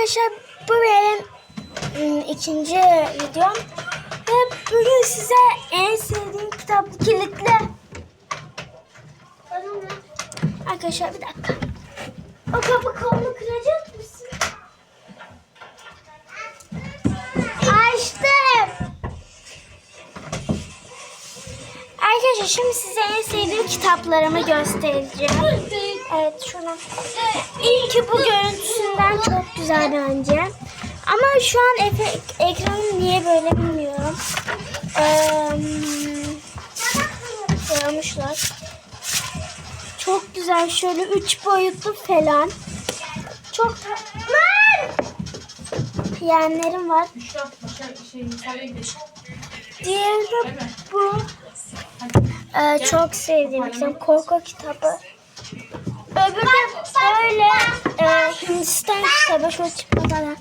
Arkadaşlar bu benim ım, ikinci videom. Ve bugün size en sevdiğim kitap kilitli. Arkadaşlar bir dakika. O kapı kolunu Arkadaşlar şimdi size en sevdiğim kitaplarımı göstereceğim. Evet şunu. İlki bu görüntüsünden çok güzel bence. Ama şu an efe- ekranım niye böyle bilmiyorum. Koymuşlar. Çok güzel şöyle üç boyutlu falan. Çok! Yeğenlerim var. Diğeri de bu. Ee, çok sevdiğim kitap. Korku kitabı. Öbürü de böyle e, Hindistan kitabı. Şöyle çıkmadan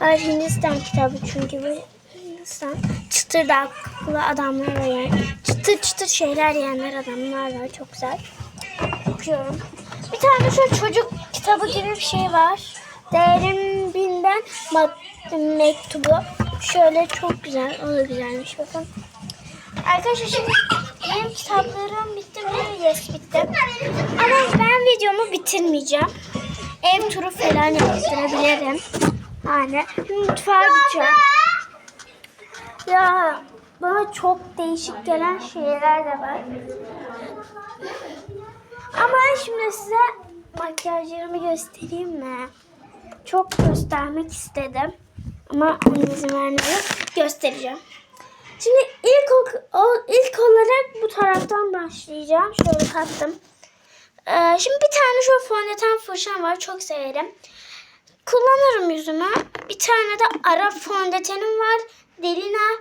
var. Hindistan kitabı çünkü bu Hindistan. Çıtırdaklı adamlar var yani. Çıtır çıtır şeyler yiyenler adamlar var. Çok güzel. Okuyorum. Bir tane şöyle çocuk kitabı gibi bir şey var. Değerin binden mektubu. Şöyle çok güzel. O da güzelmiş bakın. Arkadaşlar şimdi benim kitaplarım bitti mi? Yes bitti. Ama ben videomu bitirmeyeceğim. Ev turu falan yaptırabilirim. Yani mutfağa gideceğim. Ya bana çok değişik gelen şeyler de var. Ama şimdi size makyajlarımı göstereyim mi? Çok göstermek istedim. Ama izin vermiyor. Göstereceğim. Şimdi ilk, o- ilk olarak bu taraftan başlayacağım. Şöyle kattım. Ee, şimdi bir tane şu fondöten fırçam var. Çok severim. Kullanırım yüzüme. Bir tane de ara fondötenim var. Delina.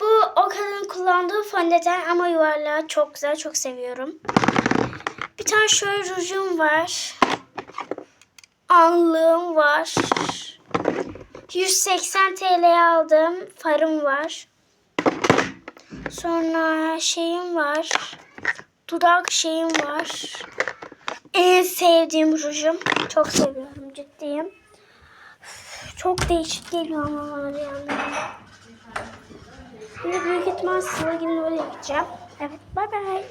Bu o kadının kullandığı fondöten ama yuvarlağı çok güzel. Çok seviyorum. Bir tane şöyle rujum var. Anlığım var. 180 TL'ye aldığım farım var. Sonra şeyim var. Dudak şeyim var. En sevdiğim rujum. Çok seviyorum ciddiyim. Çok değişik geliyor ama bana bir. Şimdi büyük ihtimal sıra gibi öyle gideceğim. Evet bye bye.